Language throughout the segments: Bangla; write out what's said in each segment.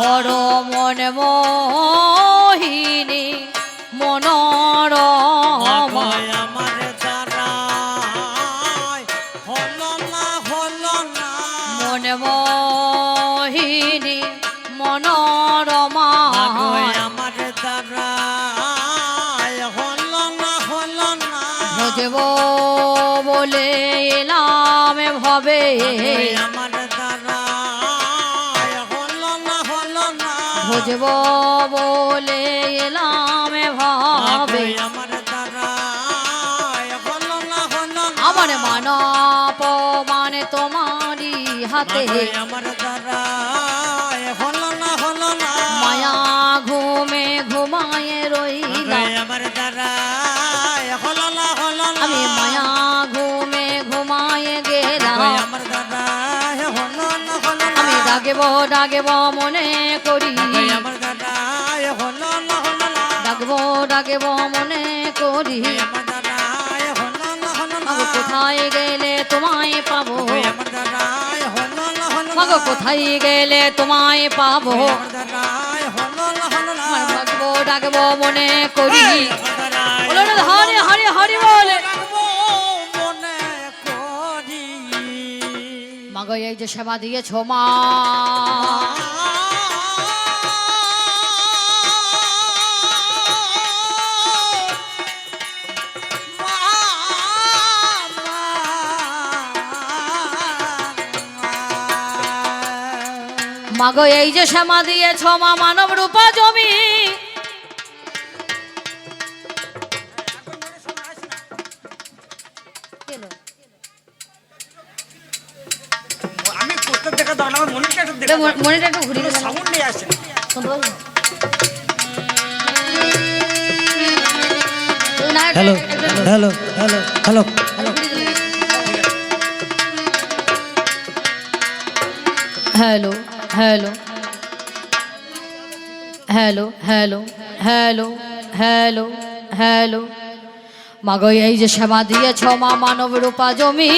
বড় মন মোহিনী আগয় আমার দ্বারা হলো না হলো না মন মোহিনী মনোরমা। আমার দ্বারা হলো না হলো না ভজব বলে এলাম ভবে। আমার বুঝব বলে এলাম ভাবে। আমার আমার মান অপমান তোমারই হাতে। আমার ডাকেব ডাকেব মনে করি। আগয় আমার দ্বারা হলো না হলো না। ডাকব ডাকেব মনে করি। আমার দ্বারা হলো না হলো না। কোথায় গেলে তোমায় পাবো? আমার দ্বারা হলো না হলো না। কোথায় গেলে তোমায় পাবো? আমার হলো না হলো না। মনে করি। হরি হরি হরি বলে। মাগো এই যে সেবা দিয়েছ, মা। মাগো এই যে সেবা দিয়েছ মা, মানব রূপা জমি। মনিটা একটু ঘুরিয়ে সাউন্ড নেই আসছে hello hello hello hello hello. Hello hello. Hello hello hello hello মাগো এই যে সেবা দিয়েছ মা মানব রূপা জমি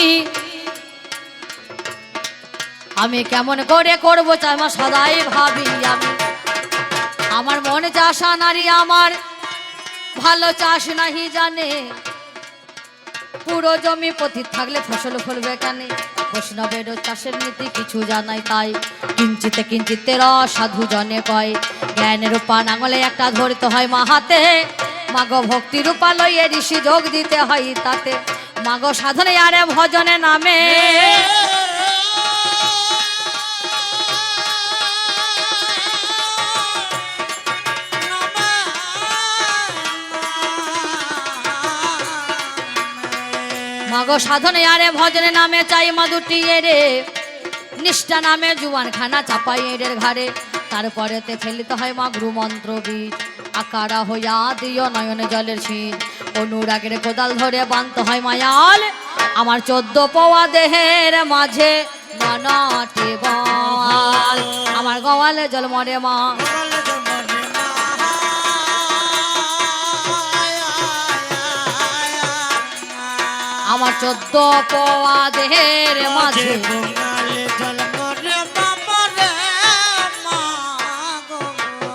আমি কেমন করে করব মা সদাই ভাবি আমি। আমার মনে চাষা নারী আমার, ভালো চাষ নাহি জানে। পুরো জমি পথিত থাকলে ফসল ফলবে কেন। বৈষ্ণবের চাষের নীতি কিছু জানাই তাই। কিঞ্চিতে কিঞ্চিতের সাধু জনে কয় জ্ঞানের রূপা নাঙলে একটা ধরতে হয় মা হাতে মাগ ভক্তি রূপা লইয়ে ঋষি যোগ দিতে হয় তাতে। মাগ সাধনে আরে ভজনে নামে। মাগ সাধনে আরে ভজনে নামে চাই মা দুটি রে। নিষ্ঠা নামে জুয়ান খানা চাপাই এদের ঘাড়ে। তারপরেতে ফেলিতে হয় মা গুরু মন্ত্র বীজ আকারা হইয়া দিও নয়নে জলের ছিন অনুরাগের কোদাল ধরে বানতে হয় মায়াল। আমার চোদ্দ পওয়া দেহের মাঝে ননাটি বল। আমার গওয়ালে জল মরে মা। আমার চোদ্দ পওয়া দেহের মাঝে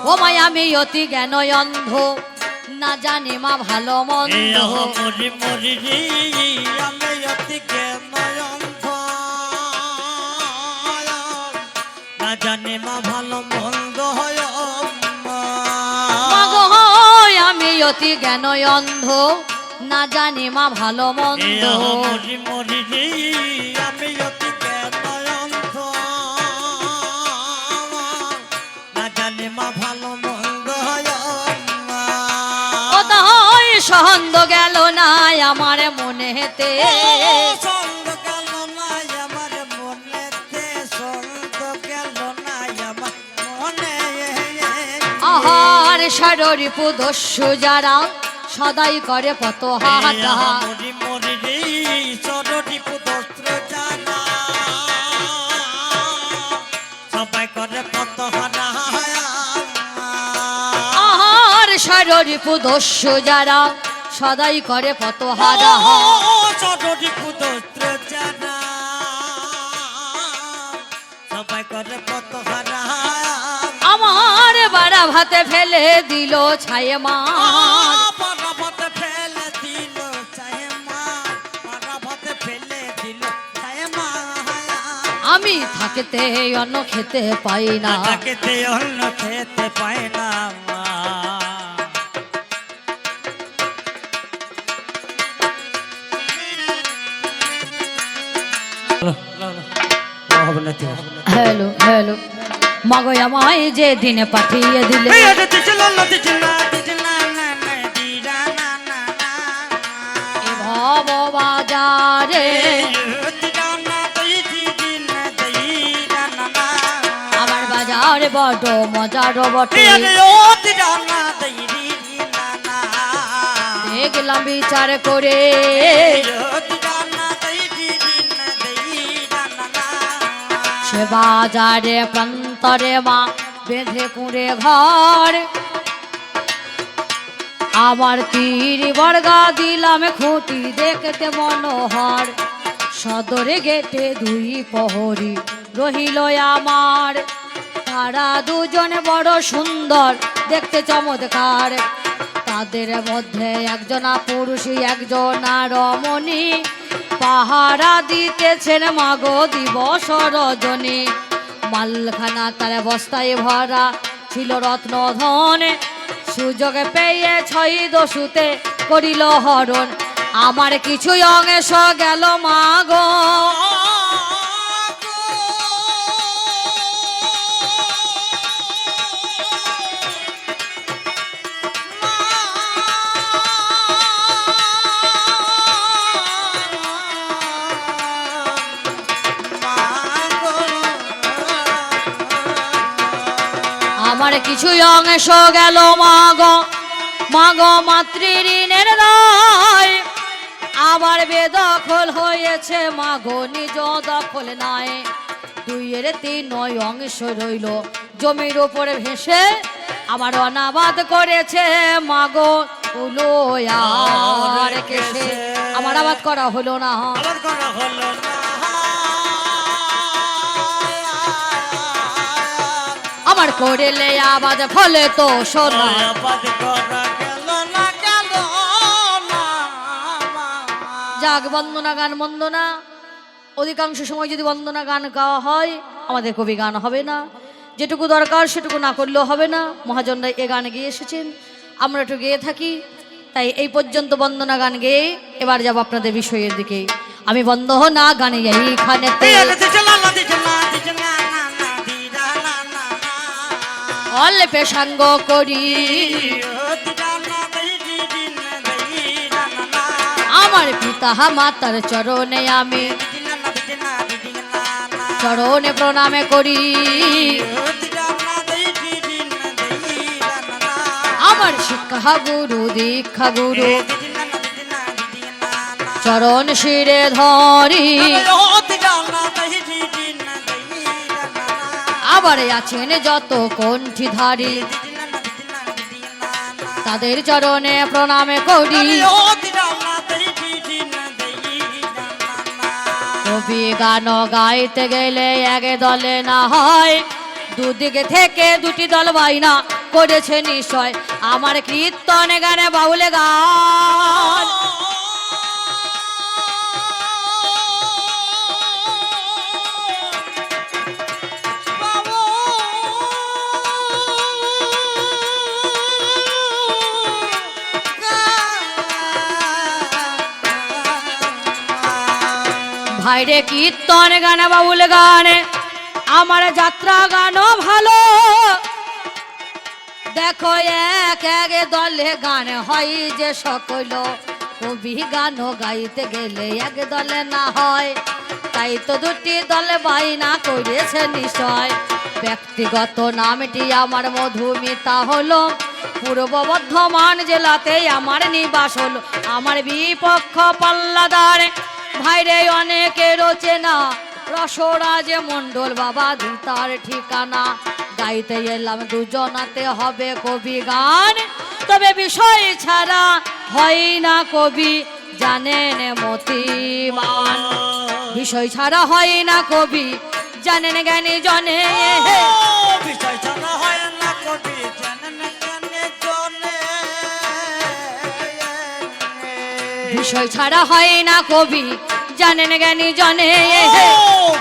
ও মাই আমি অতি জ্ঞান অন্ধ। না জানি মা ভালো মন্দ। জানি মা ভালো মন্দ হয় হয় আমি অতি জ্ঞান অন্ধ। না জানি মা ভালো মন্দ। মরি মরি আমি অতি জ্ঞানয়ন্ত না জানি মা ভালো মন্দ ও তাই সহন্দ গেল না আমার মনে মনেতে। মনে আহার সারি পুদস্যু যারা সদাই করে কত হাটা মরি মরি রে সরটি পুদস্ত্র জানা। সবাই করে কত হারা আহার সারি পুদস্যু যারা সদাই করে কত হারা সরটি পুদস্ত্র জানা। সবাই করে কত হারা ভাতে ফেলে দিল ছায়ে মা আমি থাকতে অন্ন খেতে পাই না। খেতে অন্য খেতে পাই না হ্যালো হ্যালো। মাগো আমায় যে দিনে পাঠিয়ে দিলে। আরে বড় মজার বটে। দেখলাম বিচার করে। সে বাজারে প্রান্তরে মা বেঁধে কুঁড়ে ঘর। আমার তীর বর্গা দিলাম খুঁটি দেখতে মনোহর। সদরে গেটে দুই প্রহরী রহিল আমার। তারা দুজন বড় সুন্দর, দেখতে চমৎকার। তাদের মধ্যে একজনা পুরুষী, একজন রমণী। পাহারা দিতেছেন মাগো দিবস রজনী। মালখানা তার বস্তায় ভরা ছিল রত্ন ধন সুযোগ পেয়ে ছয় দস্যুতে করিল হরণ। আমার কিছুই অংশ গেল মাগো। কিছুই অংশ গেল মাগো মাগো মাতৃঋণের নয় আবার বেদখল হয়েছে মাগো নিজ দখল নাই। দুইয়ের তিন নয় অংশ রইল জমির উপরে ভেসে আমার অনাবাদ করেছে মাগো। উলো আর কেসে আমার আবাদ করা হলো না। আবার করা হলো না। আমার করেলে আবাদ ফলে তো সোনা। যাক বন্দনা গান বন্দনা। অধিকাংশ সময় যদি বন্দনা গান গাওয়া হয় আমাদের কবি গান হবে না। যেটুকু দরকার সেটুকু না করলেও হবে না। মহাজনরা এ গান গেয়ে এসেছেন। আমরা একটু গেয়ে থাকি। তাই এই পর্যন্ত বন্দনা গান গেয়ে এবার যাব আপনাদের বিষয়ের দিকে। আমি বন্ধ না গানে এইখানে অল্পে সাঙ্গ করি। আমার পিতা মাতার চরণে আমি চরণে প্রণামে করি। আমার শিক্ষা গুরু, দীক্ষা গুরু, চরণ শিরে ধরি। আবার আছেন যত কণ্ঠীধারী। তাদের চরণে প্রণামে করি। কবি গান গাইতে গেলে এক দলে না হয়, দুদিকে থেকে দুটি দল বাইনা করেছে নিশ্চয়। আমার কীর্তন গানে বাউলে গান। ভাইরে কীর্তন গান, বাউল গানে। আমার যাত্রা গানও ভালো। দেখো এক এক দলে গান হয় যে সকল। কবি গান গাইতে গেলে এক দলে না হয়। তাই তো দুটি দলে বাইনা করেছে নিশ্চয়। ব্যক্তিগত নামটি আমার মধুমিতা হলো। পূর্ব বর্ধমান জেলাতে আমার নিবাস হলো। আমার বিপক্ষ পাল্লাদার। ভাইরে অনেকে রচেনা রসরাজ মণ্ডল বাবা তার ঠিকানা। গাইতে এলাম দুজনাতে হবে কবি গান। তবে বিষয় ছাড়া হয় না কবি, জানেন মতিমান। বিষয় ছাড়া হয় না কবি, জানেন জ্ঞানী জনে বিষয় ছাড়া হয় না কবি। বিষয় ছাড়া হয় না কবি। জানেন জ্ঞানী জনে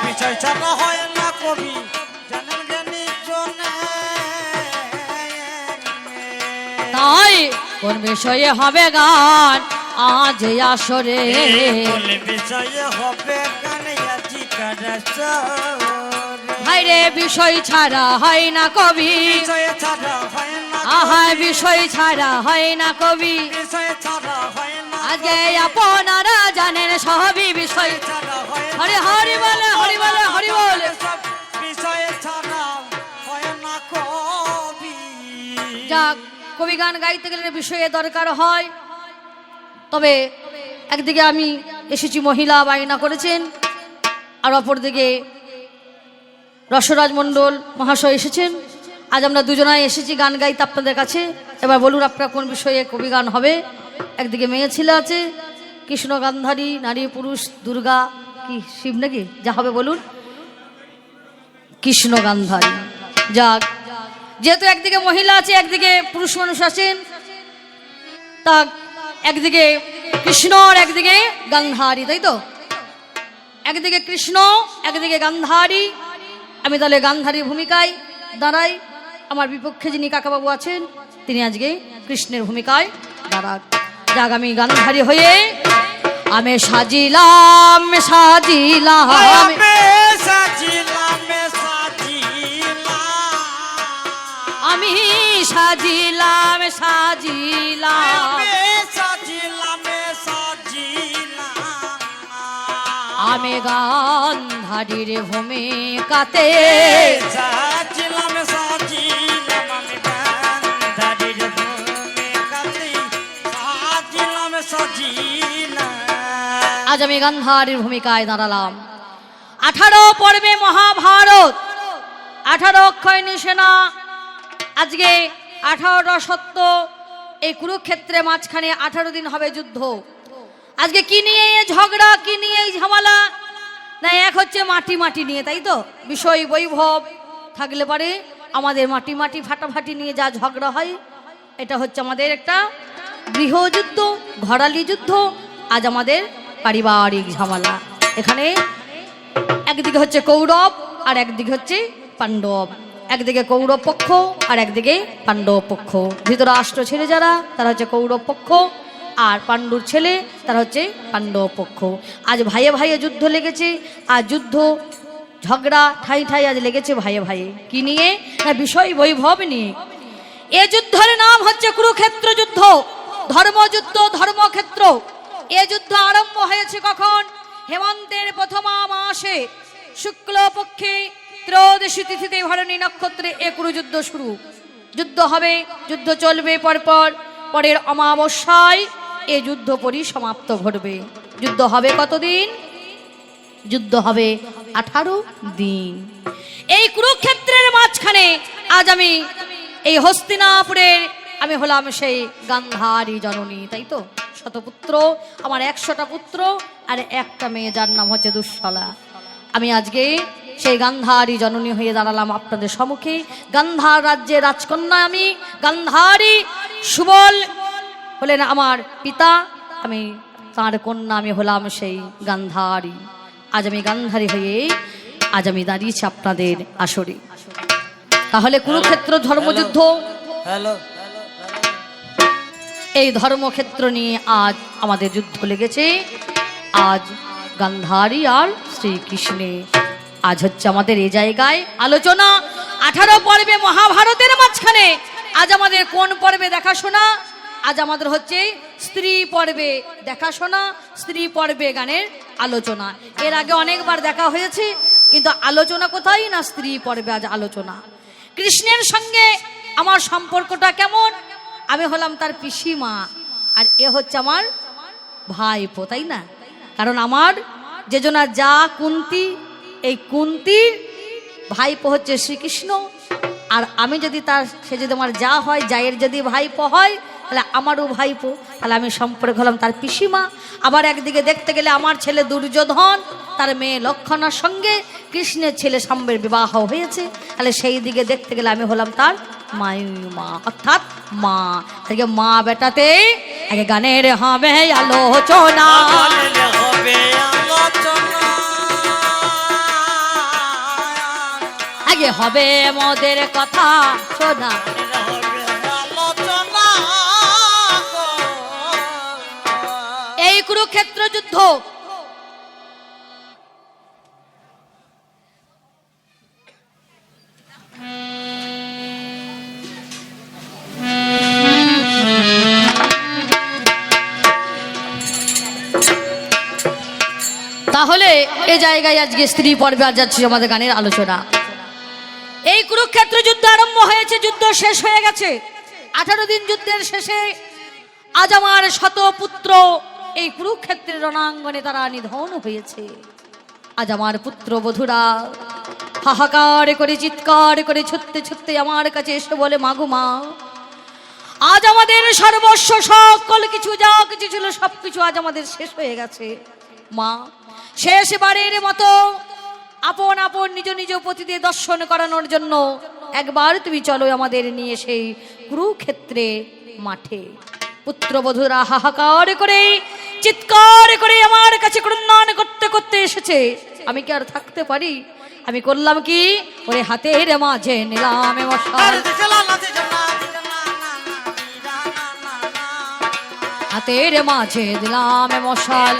বিষয় ছাড়া হয় না কবি। জানেন জ্ঞানী জনে তাই কোন বিষয়ে হবে গান? আজ আসরে কোন বিষয়ে হবে গান? আজিকার বিষয় ছাড়া হয় না কবি। বিষয় ছাড়া হয় না আহা বিষয় ছাড়া হয় না কবি। বিষয় ছাড়া হয় আজকে আপনারা জানেন সবই বিষয়। হরি হরি বলে হরি বলে হরি বলে। যাক, কবি গান গাইতে গেলে বিষয়ে দরকার হয়। তবে একদিকে আমি এসেছি মহিলা বায়না করেছেন, আর অপরদিকে রসরাজ মণ্ডল মহাশয় এসেছেন। আজ আমরা দুজনাই এসেছি গান গাইতে আপনাদের কাছে। এবার বলুন আপনার কোন বিষয়ে কবি গান হবে? একদিকে মেয়ে ছেলে আছে, কৃষ্ণ গান্ধারী, নারী পুরুষ, দুর্গা, কি শিব নাকি? যা হবে বলুন। কৃষ্ণ গান্ধারী। যাক, যেহেতু একদিকে মহিলা আছে, একদিকে পুরুষ মানুষ আছেন তা একদিকে কৃষ্ণ আর একদিকে গান্ধারী, তাই তো? একদিকে কৃষ্ণ, একদিকে গান্ধারী। আমি তাহলে গান্ধারীর ভূমিকায় দাঁড়াই। আমার বিপক্ষে যিনি কাকাবাবু আছেন, তিনি আজকে কৃষ্ণের ভূমিকায় দাঁড়াক যাক আমি গান্ধারী হয়ে আমি সাজিলাম সাজিলাম। আমি সাজিলাম সাজিলাম। আমি আমি গান্ধারীর ভূমিকাতে সাজিলাম আজ আমি গান্ধারীর ভূমিকায় দাঁড়ালাম। আঠারো পর্বে মহাভারত। আঠারো অক্ষয় সেনা আজকে আঠারোটা সত্য। এই কুরুক্ষেত্রে মাঝখানে আঠারো দিন হবে যুদ্ধ। আজকে কি নিয়ে এই ঝগড়া, কি নিয়ে এই ঝামেলা? না, এক হচ্ছে মাটি মাটি নিয়ে, তাই তো? বিষয় বৈভব থাকলে পারে আমাদের মাটি মাটি ফাটাফাটি নিয়ে যা ঝগড়া হয়, এটা হচ্ছে আমাদের একটা গৃহযুদ্ধ ঘরালি যুদ্ধ। আজ আমাদের পারিবারিক ঝামেলা। এখানে একদিকে হচ্ছে কৌরব আর একদিকে হচ্ছে পাণ্ডব। একদিকে কৌরব পক্ষ আর একদিকে পাণ্ডব পক্ষ। ধৃতরাষ্ট্র ছেলে যারা, তারা হচ্ছে কৌরব পক্ষ আর পাণ্ডুর ছেলে, তারা হচ্ছে পাণ্ডব পক্ষ। আজ ভাইয়ে ভাইয়ে যুদ্ধ লেগেছে আর যুদ্ধ ঝগড়া ঠাই ঠাই আজ লেগেছে ভাইয়ে ভাইয়ে। কি নিয়ে? না, বিষয় বৈভব নিয়ে। এ যুদ্ধের নাম হচ্ছে কুরুক্ষেত্র যুদ্ধ। ধর্মযুদ্ধ, ধর্মক্ষেত্র। এ যুদ্ধ আরম্ভ হয়েছে কখন? হেমন্তের প্রথমা মাসে। শুক্লপক্ষে ত্রয়োদশী তিথিতে ভরণী নক্ষত্রে এ কুরুযুদ্ধ শুরু। যুদ্ধ হবে, যুদ্ধ চলবে পরপর। পরের অমাবস্যায় এ যুদ্ধ পরিসমাপ্ত ঘটবে। যুদ্ধ হবে কতদিন? যুদ্ধ হবে আঠারো দিন। এই কুরুক্ষেত্রের মাঝখানে আজ আমি এই হস্তিনাপুরের আমি হলাম সেই গান্ধারী জননী, তাই তো? শতপুত্র, আমার একশোটা পুত্র আর একটা মেয়ে, যার নাম হচ্ছে দুঃশলা। আমি আজকে সেই গান্ধারী জননী হয়ে দাঁড়ালাম আপনাদের সম্মুখে। গান্ধার রাজ্যের রাজকন্যা আমি গান্ধারী সুবল হলেন আমার পিতা। আমি, তার কন্যা আমি হলাম সেই গান্ধারী আজ আমি গান্ধারী হয়ে, আজ আমি দাঁড়িয়েছি আপনাদের আসরে। তাহলে কুরুক্ষেত্র ধর্মযুদ্ধ। হ্যালো। এই ধর্মক্ষেত্র নিয়ে আজ আমাদের যুদ্ধ লেগেছে। আজ গান্ধারী আর শ্রীকৃষ্ণে। আজ হচ্ছে আমাদের এই জায়গায় আলোচনা। আঠারো পর্বে মহাভারতের মাঝখানে। আজ আমাদের কোন পর্বে দেখাশোনা? আজ আমাদের হচ্ছে স্ত্রী পর্বে দেখাশোনা, স্ত্রী পর্বে গানের আলোচনা। এর আগে অনেকবার দেখা হয়েছে, কিন্তু আলোচনা কোথায় না স্ত্রী পর্বে আজ আলোচনা? কৃষ্ণের সঙ্গে আমার সম্পর্কটা কেমন? আমি হলাম তার পিসিমা, আর এ হচ্ছে আমার ভাইপো, তাই না? কারণ আমার যে জনা যা কুন্তি, এই কুন্তির ভাইপো হচ্ছে শ্রীকৃষ্ণ, আর আমি যদি তার, সে যদি আমার যা হয় যায়ের যদি ভাইপো হয়, তাহলে আমারও ভাইপো। তাহলে আমি সম্পর্ক হলাম তার পিসিমা। আবার একদিকে দেখতে গেলে আমার ছেলে দুর্যোধন, তার মেয়ে লক্ষণার সঙ্গে কৃষ্ণের ছেলে সাম্বের বিবাহ হয়েছে। তাহলে সেই দিকে দেখতে গেলে আমি হলাম তার মায়ু মা অর্থাৎ মা আজকে মা বেটাতে আগে গানের হবে আলোচনা হবে আলোচনা আগে হবে মদের কথা শোনা। এই কুরুক্ষেত্র যুদ্ধ তাহলে এ জায়গায় আজকে স্ত্রী পর্বে আজ যাচ্ছি আমাদের গানের আলোচনা। এই কুরুক্ষেত্র যুদ্ধ আরম্ভ হয়েছে, যুদ্ধ শেষ হয়ে গেছে। আঠারো দিন যুদ্ধের শেষে আজ আমার শত পুত্র এই কুরুক্ষেত্রের রণাঙ্গনে তারা নিধন হয়েছে। আজ আমার পুত্র বধুরা, হাহাকার করে চিৎকার করে ছুটতে ছুটতে আমার কাছে এসে বলে মাগু মা, আজ আমাদের সর্বস্ব, সকল কিছু যা কিছু ছিল সব কিছু আজ আমাদের শেষ হয়ে গেছে। মা শেষবারের মতো আপন আপন নিজ নিজ পতিদের দর্শন করানোর জন্য একবার তুমি চলো আমাদের নিয়ে সেই কুরুক্ষেত্রে মাঠে পুত্রবধূরা হাহাকার করে চিৎকার করে আমার কাছে ক্রন্দন করতে করতে এসেছে আমি কি আর থাকতে পারি আমি করলাম কি ওরে হাতের মাঝে নিলাম। হাতের মাঝে দিলাম মশাল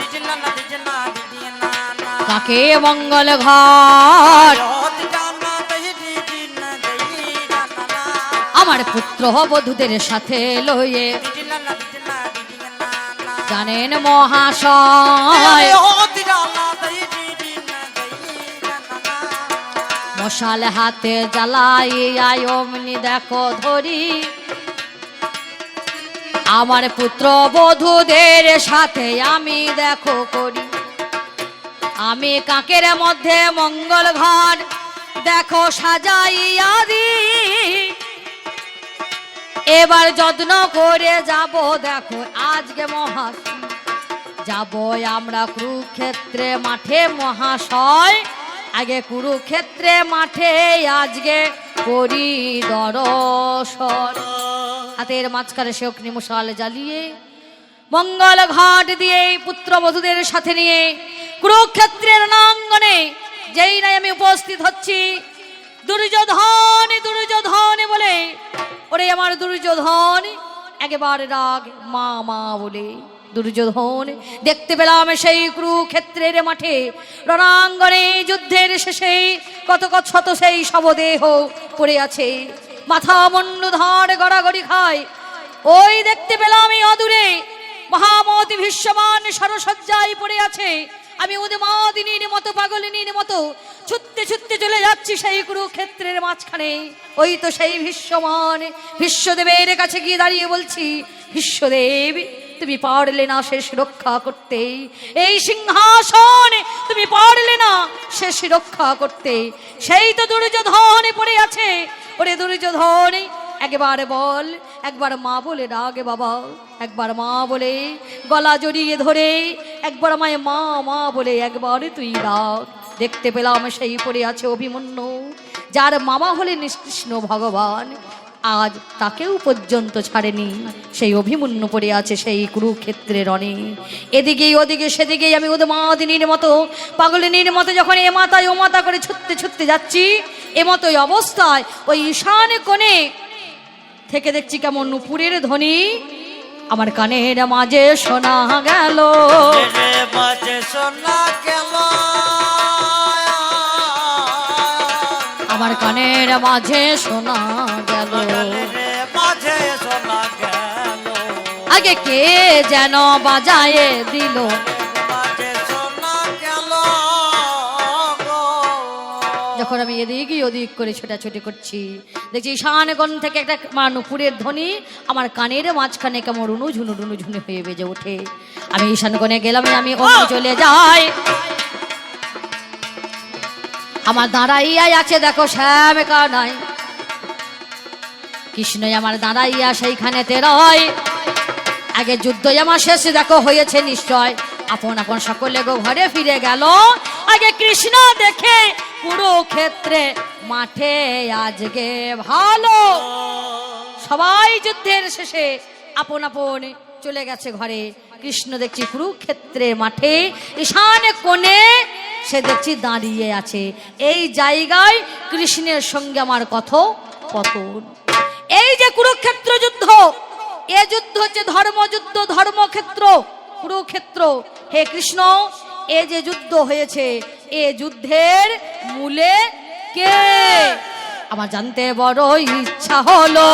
কাকে মঙ্গল ঘর। আমার পুত্র বধূদের সাথে না। জানেন মহাশয়। মশাল হাতে জ্বালাই অমনি দেখো ধরি আমার পুত্র বধূদের সাথে আমি দেখো করি আমি কাকের মধ্যে মঙ্গল ঘর। দেখো সাজাইয়া দি। এবার যত্ন করে যাব, দেখো আজকে মহাশ যাব আমরা কুরুক্ষেত্রে মাঠে মহাশয়। আগে কুরুক্ষেত্রে মাঠে, আজকে করি দর্শন হাতের মাঝখানে সে অগ্নি মশাল জ্বালিয়ে, মঙ্গল ঘাট দিয়ে পুত্রবধূদের সাথে নিয়ে কুরুক্ষেত্রের নাঙ্গনে যেই নাই আমি উপস্থিত হচ্ছি। দুর্যোধন দুর্যোধন বলে, ওরে আমার দুর্যোধন, একেবারে রাগ মা মা বলে, দুর্যোধন, দেখতে পেলাম সেই কুরুক্ষেত্রের মাঠে, রণাঙ্গনে যুদ্ধের শেষে কত কত শত সেই শবদেহ পড়ে আছে। মাথা মন্ডু ধর গড়াগড়ি খায়। ওই দেখতে পেলাম অদূরে, মহামতি ভীষ্মমান সরসজ্জায় পড়ে আছে। আমি ওদের মা উদমাদিনীর মতো, পাগলিনীর মতো ছুটতে ছুটতে চলে যাচ্ছি সেই কুরুক্ষেত্রের মাঝখানে। ওই তো সেই ভীষ্মমান, ভীষ্মদেবের কাছে গিয়ে দাঁড়িয়ে বলছি, ভীষ্মদেব, তুমি পারলে না শেষ রক্ষা করতে। এই সিংহাসন তুমি পারলে না শেষ রক্ষা করতে। সেই তো দুর্যোধন পড়ে আছে, ওরে দুর্যোধন একবার বল, একবার মা বলে ডাকে বাবা, একবার মা বলে গলা জড়িয়ে ধরে, একবার আমায় মা মা বলে একবার তুই ডাক। দেখতে পেলাম সেই পড়ে আছে অভিমন্যু, যার মামা হলেন কৃষ্ণ ভগবান। আজ তাকেও পর্যন্ত ছাড়েনি সেই অভিমন্যু পড়ে আছে সেই কুরুক্ষেত্রের রণে। এদিকে, ওদিকে, সেদিকে আমি উদমাদিনীর মতো, পাগলিনীর মতো যখন এ মাথায় ও মাথা করে ছুটতে ছুটতে যাচ্ছি এমতোই অবস্থায় ওই ঈশান কোণে থেকে দেখছি কেমন নুপুরের ধ্বনি। আমার কানের মাঝে শোনা গেল। আমার কানের মাঝে শোনা গেল। রে শোনা গেল আগে কে যেন বাজায়ে দিল? যখন আমি এদিক ওদিক করে ছোটাছুটি করছি, দেখছি ঈশানগণ থেকে একটা মা নুপুরের ধ্বনি, আমার কানের মাঝখানে কেমন রুনু ঝুনু রুনু ঝুনু হয়ে বেজে ওঠে। আমি ঈশানগণে গেলাম, আমি অমনি চলে যাই। আমার দাঁড়াইয়াই আছে, দেখো শ্যাম নাই কৃষ্ণই আমার দাঁড়াইয়া সেইখানে তেরয়। আগে যুদ্ধ আমার শেষ, দেখো হয়েছে নিশ্চয়। আপন আপন সকলে গো ঘরে ফিরে গেল। আগে কৃষ্ণ দেখে পুরো ক্ষেত্রে মাঠে আজকে ভালো। সবাই যুদ্ধের শেষে আপন আপন চলে গেছে ঘরে। কৃষ্ণ দেখছি কুরুক্ষেত্রের মাঠে, ঈশানে কোণে সে দেখছি দাঁড়িয়ে আছে। এই জায়গায় কৃষ্ণের সঙ্গে আমার কথ পতন এই যে কুরুক্ষেত্র যুদ্ধ, এ যুদ্ধ হচ্ছে ধর্মযুদ্ধ, ধর্মক্ষেত্র, কুরুক্ষেত্র। হে কৃষ্ণ এ যে যুদ্ধ হয়েছে, এ যুদ্ধের মূলে কে? আমার জানতে বড় ইচ্ছা হলো।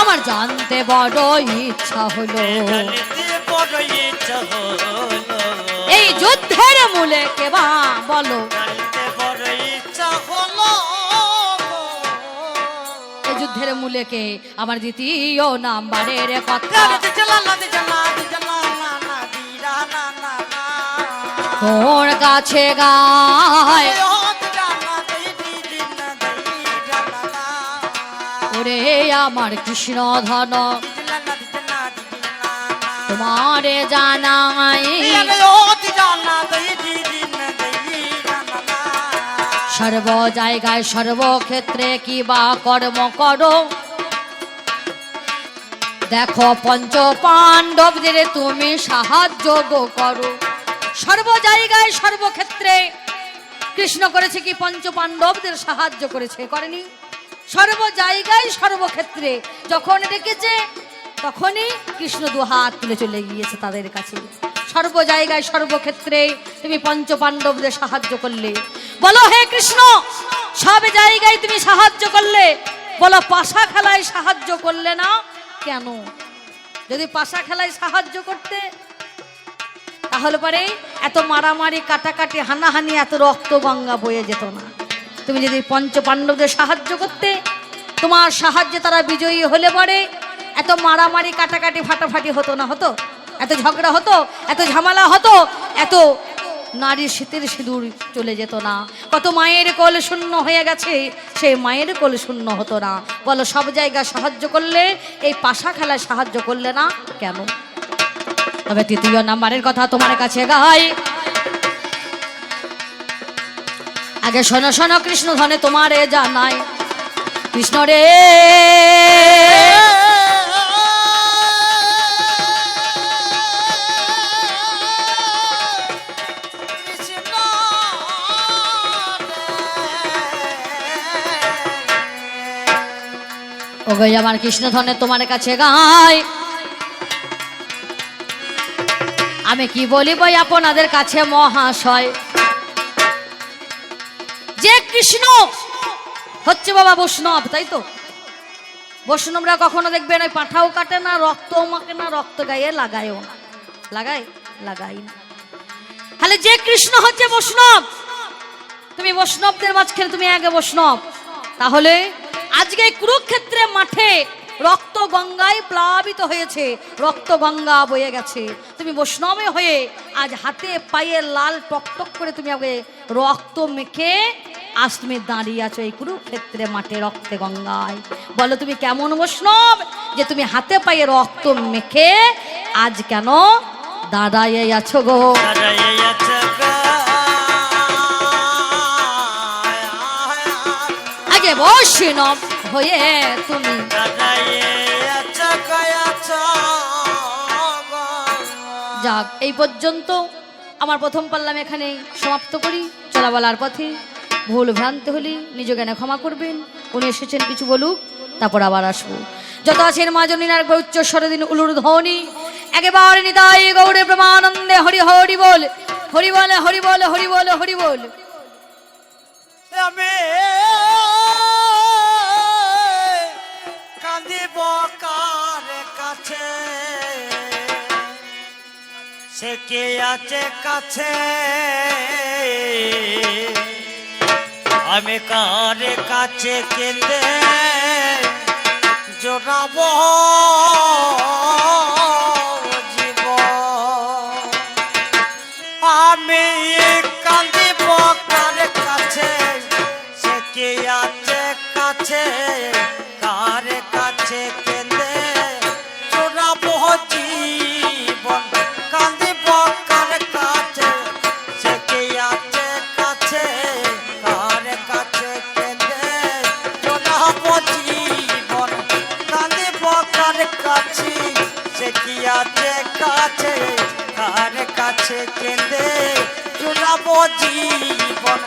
আমার জানতে বড় ইচ্ছা হলো। এই যুদ্ধের মূলে কে বা বলো? এই যুদ্ধের মূলে কে আমার দ্বিতীয় নাম্বারের কথা লাদি জ্বালা, লাদি জ্বালা, লাদি জ্বালা, না, না, দিরা, না, না, না। তোর কাছে গায়। ওরে আমার কৃষ্ণ ধন। তোমারে জানাই সর্ব জায়গায় সর্বক্ষেত্রে কি বা কর্ম করো? দেখো পঞ্চ পাণ্ডবদের তুমি সাহায্য করো। সর্ব জায়গায় সর্বক্ষেত্রে কৃষ্ণ করেছে কি পঞ্চ পাণ্ডবদের সাহায্য করেছে, করেনি? সর্ব জায়গায় সর্বক্ষেত্রে যখন ডেকেছে, তখনই কৃষ্ণ দু হাত তুলে চলে গিয়েছে তাদের কাছে। সর্ব জায়গায় সর্বক্ষেত্রে তুমি পঞ্চ পাণ্ডবদের সাহায্য করলে। বলো, হে কৃষ্ণ, সব জায়গায় তুমি সাহায্য করলে। বলো, পাশা খেলায় সাহায্য করলে না? কেন? যদি পাশা খেলায় সাহায্য করতে, তাহলে পরে এত মারামারি, কাটাকাটি, হানাহানি, এত রক্ত গঙ্গা বয়ে যেত না। তুমি যদি পঞ্চ পাণ্ডবদের সাহায্য করতে, তোমার সাহায্যে তারা বিজয়ী হলে পরে এত মারামারি, কাটাকাটি, ফাটাফাটি হতো না, হতো? এত ঝগড়া হতো? এত ঝামেলা হতো? এত নারী শীতের সিঁদুর চলে যেত না। কত মায়ের কোল শূন্য হয়ে গেছে সেই মায়ের কোল শূন্য হতো না। বলো, সব জায়গায় সাহায্য করলে, এই পাশা খেলায় সাহায্য করলে না? কেন তবে তৃতীয় নাম্বারের কথা তোমার কাছে গাই। আগে শোনো শোনো কৃষ্ণ ধনে তোমারে জানাই। কৃষ্ণ রে! রে। আমার কৃষ্ণ ধনে তোমার কাছে গাই। আমি কি বলিব আপনাদের কাছে মহাশয়? যে কৃষ্ণ হচ্ছে বাবা বৈষ্ণব, তাই তো? বৈষ্ণবরা কখনো দেখবেন ওই পাঠাও কাটে না রক্ত মাকে না, রক্ত গায়ে লাগায়ও না। লাগাই লাগাই না। তাহলে যে কৃষ্ণ হচ্ছে বৈষ্ণব, তুমি বৈষ্ণবদের মাঝখানে তুমি আগে বৈষ্ণব। তাহলে আজকে এই কুরুক্ষেত্রের মাঠে রক্ত গঙ্গায় প্লাবিত হয়েছে, রক্ত গঙ্গা বয়ে গেছে। তুমি বৈষ্ণবে হয়ে আজ হাতে পায়ে লাল টকটক করে তুমি আগে রক্ত মেখে আজ তুমি দাঁড়িয়ে আছো এই কুরুক্ষেত্রে মাঠে রক্তে গঙ্গায়। বলো তুমি কেমন বৈষ্ণব যে তুমি হাতে পায়ে রক্ত মেখে আজ কেন দাঁড়াইয়ে আছো গো? দাঁড়াইয়ে আছে গো। বৈষ্ণব হয়ে তুমি। যাক, এই পর্যন্ত আমার প্রথম পাল্লাম এখানে সমাপ্ত করি। চলা বলার পথে ভুল ভ্রান্তি হলে নিজ জ্ঞানে ক্ষমা করবেন। উনি এসেছেন, কিছু বলুক, তারপর আবার আসব। যত আছেন মা জনিনার উচ্চ স্বরদিন উলুর ধ্বনি। একেবারে নিতাই গৌরে প্রমানন্দে হরি হরি বল। হরি বলে, হরি বল হরি বল হরি বল। আমি সে কে আছে কাছে? আমি কার কাছে কেঁদে আমি কান্দিব কার কাছে? সে কাছে? কার কাছে কাছে কার কাছে জুড়াবো জীবন?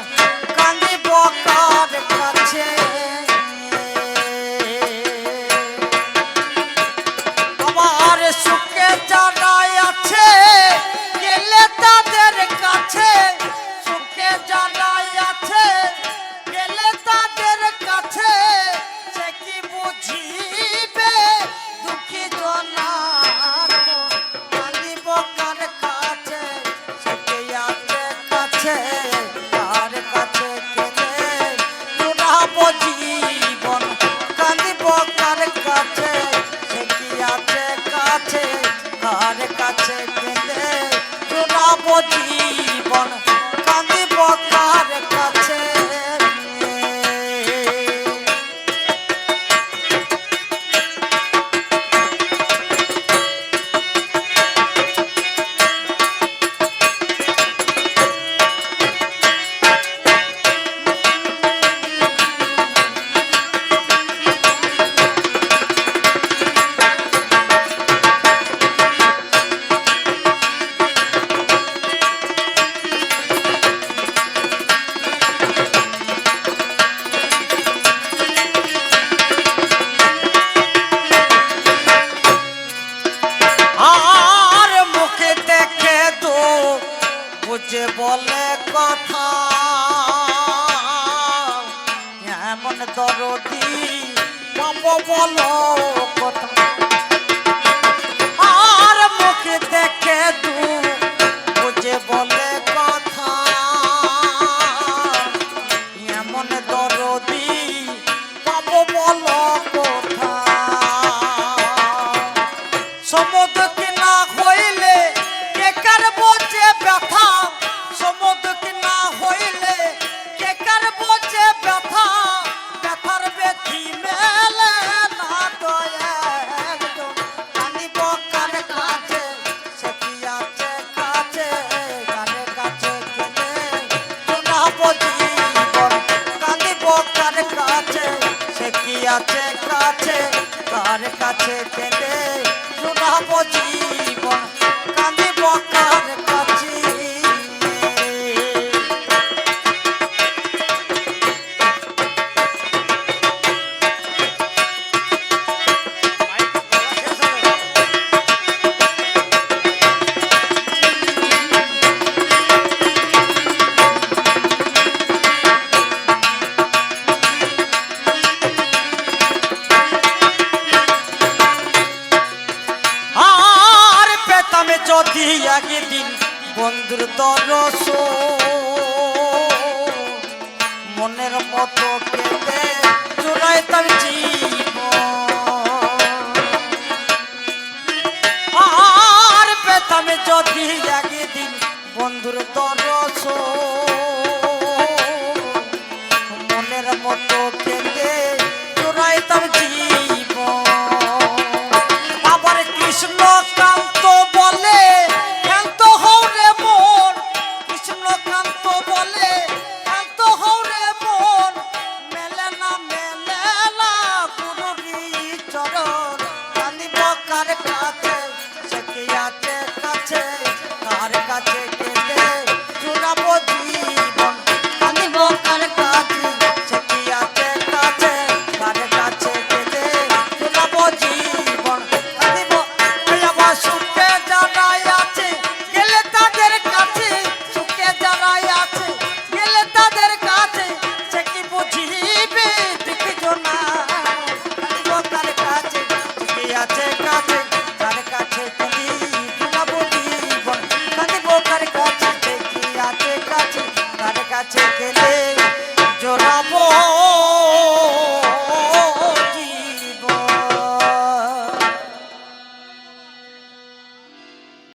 জোড়াবো